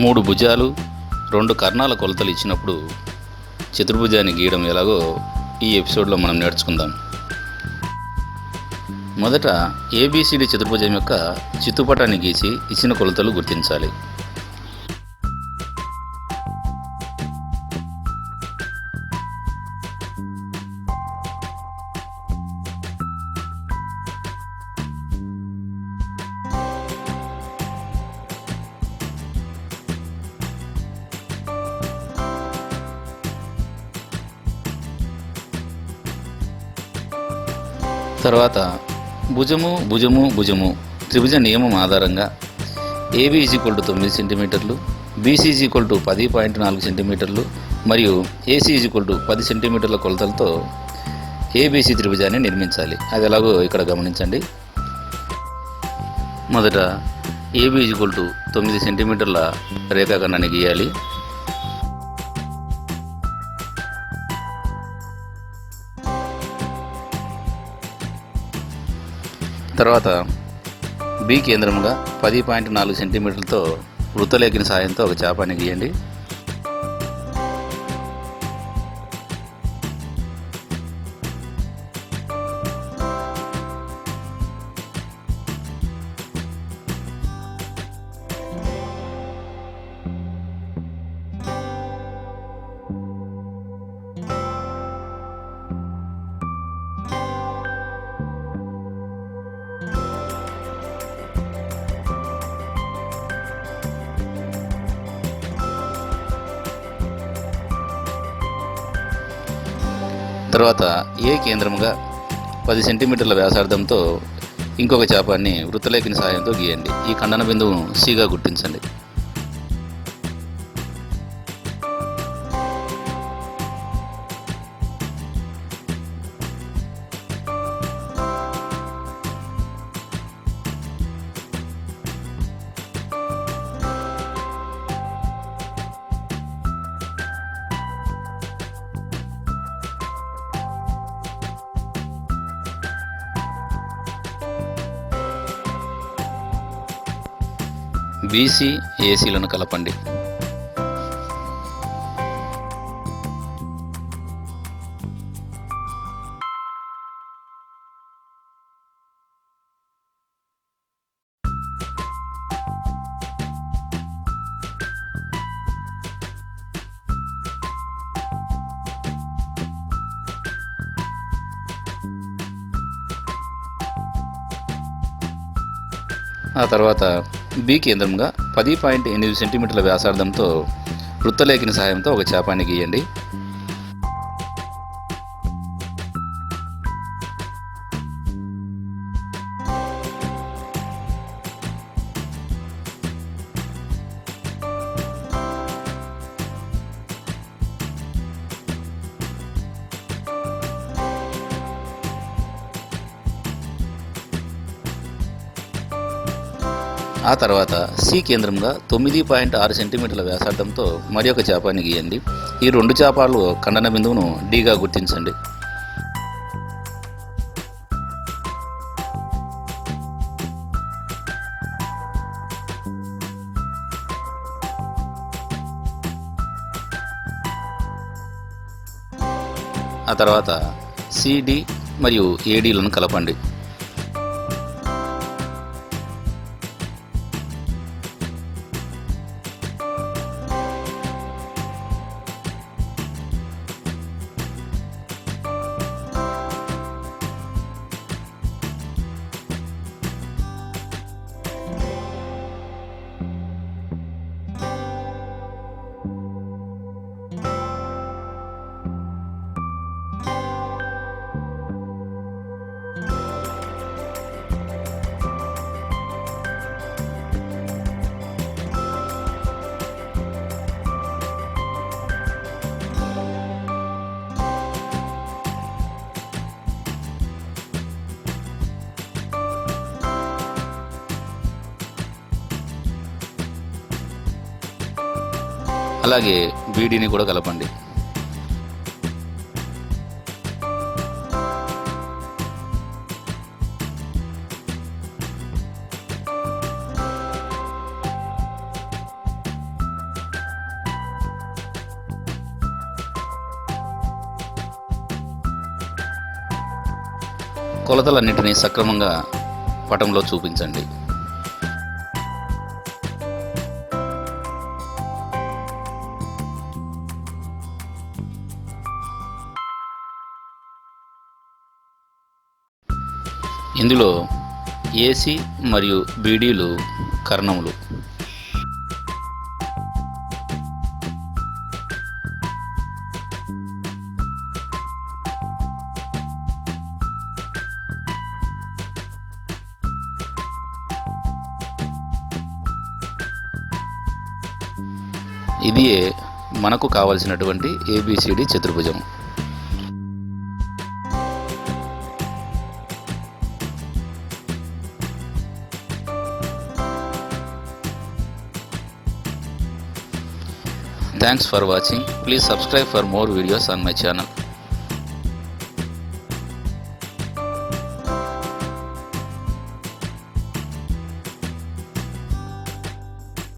మూడు భుజాలు రెండు కర్ణాల కొలతలు ఇచ్చినప్పుడు చతుర్భుజాన్ని గీయడం ఎలాగో ఈ ఎపిసోడ్లో మనం నేర్చుకుందాం మొదట ఏబిసిడి చతుర్భుజం యొక్క చిత్తుపటాన్ని గీసి ఇచ్చిన కొలతలు గుర్తించాలి తర్వాత భుజము భుజము భుజము త్రిభుజ నియమం ఆధారంగా ఏబీ ఈక్వల్ టు తొమ్మిది సెంటీమీటర్లు బీసీ ఈక్వల్ టు పది పాయింట్ నాలుగు సెంటీమీటర్లు మరియు ఏసీ ఈక్వల్ టు పది సెంటీమీటర్ల కొలతలతో ఏబీసీ త్రిభుజాన్ని నిర్మించాలి అది ఎలాగో ఇక్కడ గమనించండి మొదట ఏబీ ఈక్వల్ టు తొమ్మిది సెంటీమీటర్ల రేఖాఖండాన్ని గీయాలి తర్వాత బి కేంద్రంగా పది పాయింట్ నాలుగు సెంటీమీటర్లతో వృత్తలేఖని సాయంతో ఒక చేపాన్ని గీయండి తర్వాత ఏ కేంద్రముగా పది సెంటీమీటర్ల వ్యాసార్థంతో ఇంకొక చేపాన్ని వృత్తలేఖని సహాయంతో గీయండి ఈ ఖండన బిందువును సిగా గుర్తించండి బీసీ ఏసీలను కలపండి ఆ తర్వాత బి కేంద్రంగా పది పాయింట్ ఎనిమిది సెంటీమీటర్ల వ్యాసార్థంతో వృత్తలేఖని సహాయంతో ఒక చేపాన్ని గీయండి ఆ తర్వాత సి కేంద్రంగా తొమ్మిది పాయింట్ ఆరు సెంటీమీటర్ల వ్యాసార్థంతో మరి ఒక చేపాన్ని గీయండి ఈ రెండు చేపాలు ఖండన బిందువును డీగా గుర్తించండి ఆ తర్వాత సిడి మరియు ఏడీలను కలపండి అలాగే బీడీని కూడా కలపండి కొలతలన్నింటినీ సక్రమంగా పటంలో చూపించండి ఇందులో ఏసీ మరియు బీడీలు కర్ణములు ఇదియే మనకు కావలసినటువంటి ఏబిసిడి చతుర్భుజం Thanks for watching. Please subscribe for more videos on my channel.